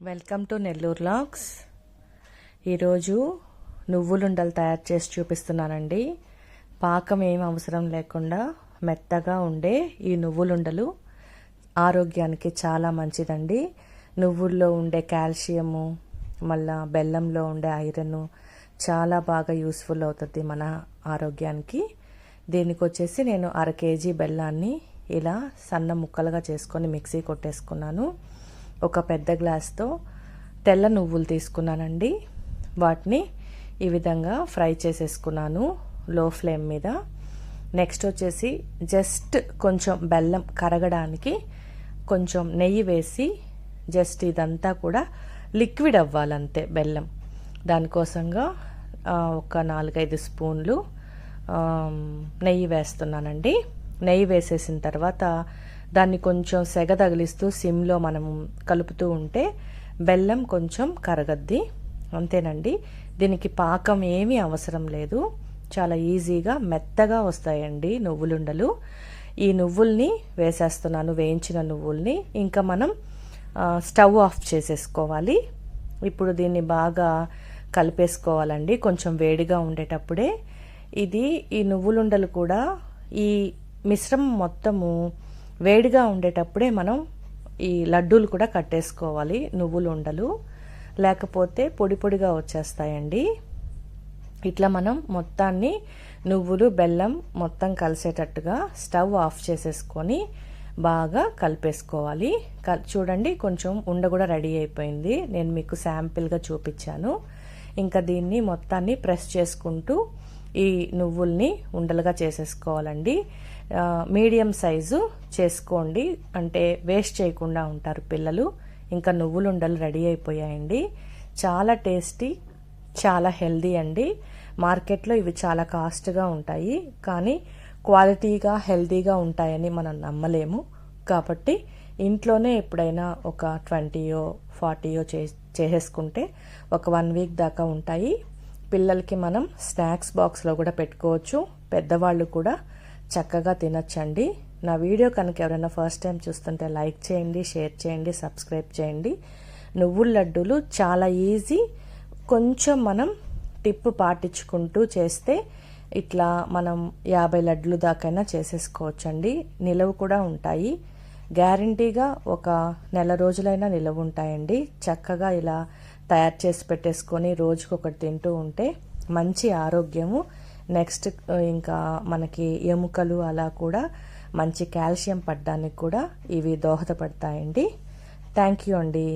Welcome to Nellore lakhs ఈరోజు నువ్వులుండలు తయారు చేసి చూపిస్తున్నానండి. పాకం ఏం అవసరం లేకుండా మెత్తగా ఉండే ఈ నువ్వులుండలు ఆరోగ్యానికి చాలా మంచిదండి. నువ్వుల్లో ఉండే కాల్షియము మళ్ళా బెల్లంలో ఉండే ఐరన్ చాలా బాగా యూస్ఫుల్ అవుతుంది మన ఆరోగ్యానికి. దీనికి వచ్చేసి నేను అర కేజీ బెల్లాన్ని ఇలా సన్న ముక్కలుగా చేసుకొని మిక్సీ కొట్టేసుకున్నాను. ఒక పెద్ద గ్లాస్తో తెల్ల నువ్వులు తీసుకున్నానండి. వాటిని ఈ విధంగా ఫ్రై చేసేసుకున్నాను లో ఫ్లేమ్ మీద. నెక్స్ట్ వచ్చేసి జస్ట్ కొంచెం బెల్లం కరగడానికి కొంచెం నెయ్యి వేసి జస్ట్ ఇదంతా కూడా లిక్విడ్ అవ్వాలంతే బెల్లం. దానికోసంగా ఒక నాలుగైదు స్పూన్లు నెయ్యి వేస్తున్నానండి. నెయ్యి వేసేసిన తర్వాత దాన్ని కొంచెం సెగ తగిలిస్తూ సిమ్లో మనం కలుపుతూ ఉంటే బెల్లం కొంచెం కరగద్ది. అంతేనండి. దీనికి పాకం ఏమీ అవసరం లేదు. చాలా ఈజీగా మెత్తగా వస్తాయండి నువ్వులుండలు. ఈ నువ్వుల్ని వేసేస్తున్నాను వేయించిన నువ్వుల్ని. ఇంకా మనం స్టవ్ ఆఫ్ చేసేసుకోవాలి. ఇప్పుడు దీన్ని బాగా కలిపేసుకోవాలండి. కొంచెం వేడిగా ఉండేటప్పుడే. ఇది ఈ నువ్వులుండలు కూడా ఈ మిశ్రమం మొత్తము వేడిగా ఉండేటప్పుడే మనం ఈ లడ్డూలు కూడా కట్టేసుకోవాలి నువ్వులు ఉండలు. లేకపోతే పొడి పొడిగా వచ్చేస్తాయండి. ఇట్లా మనం మొత్తాన్ని నువ్వులు బెల్లం మొత్తం కలిసేటట్టుగా స్టవ్ ఆఫ్ చేసేసుకొని బాగా కలిపేసుకోవాలి. చూడండి కొంచెం ఉండ కూడా రెడీ అయిపోయింది. నేను మీకు శాంపిల్గా చూపించాను. ఇంకా దీన్ని మొత్తాన్ని ప్రెస్ చేసుకుంటూ ఈ నువ్వుల్ని ఉండలుగా చేసేసుకోవాలండి. మీడియం సైజు చేసుకోండి. అంటే వేస్ట్ చేయకుండా ఉంటారు పిల్లలు. ఇంకా నువ్వులు ఉండలు రెడీ అయిపోయాయండి. చాలా టేస్టీ చాలా హెల్దీ అండి. మార్కెట్లో ఇవి చాలా కాస్ట్గా ఉంటాయి. కానీ క్వాలిటీగా హెల్దీగా ఉంటాయని మనం నమ్మలేము. కాబట్టి ఇంట్లోనే ఎప్పుడైనా ఒక ట్వంటీయో ఫార్టీయో చే చేసేసుకుంటే ఒక వన్ వీక్ దాకా ఉంటాయి. పిల్లలకి మనం స్నాక్స్ బాక్స్లో కూడా పెట్టుకోవచ్చు. పెద్దవాళ్ళు కూడా చక్కగా తినచ్చండి. నా వీడియో కనుక ఎవరైనా ఫస్ట్ టైం చూస్తుంటే లైక్ చేయండి షేర్ చేయండి సబ్స్క్రైబ్ చేయండి. నువ్వుల లడ్డూలు చాలా ఈజీ. కొంచెం మనం టిప్ పాటించుకుంటూ చేస్తే ఇట్లా మనం యాభై లడ్లు దాకైనా చేసేసుకోవచ్చండి. నిలవ కూడా ఉంటాయి. గ్యారంటీగా ఒక నెల రోజులైనా నిలవ ఉంటాయండి. చక్కగా ఇలా తయారు చేసి పెట్టేసుకొని రోజుకొకటి తింటూ ఉంటే మంచి ఆరోగ్యము. నెక్స్ట్ ఇంకా మనకి ఎముకలు అలా కూడా మంచి కాల్షియం పడ్డానికి కూడా ఇవి దోహదపడతాయండి. థ్యాంక్ యూ అండి.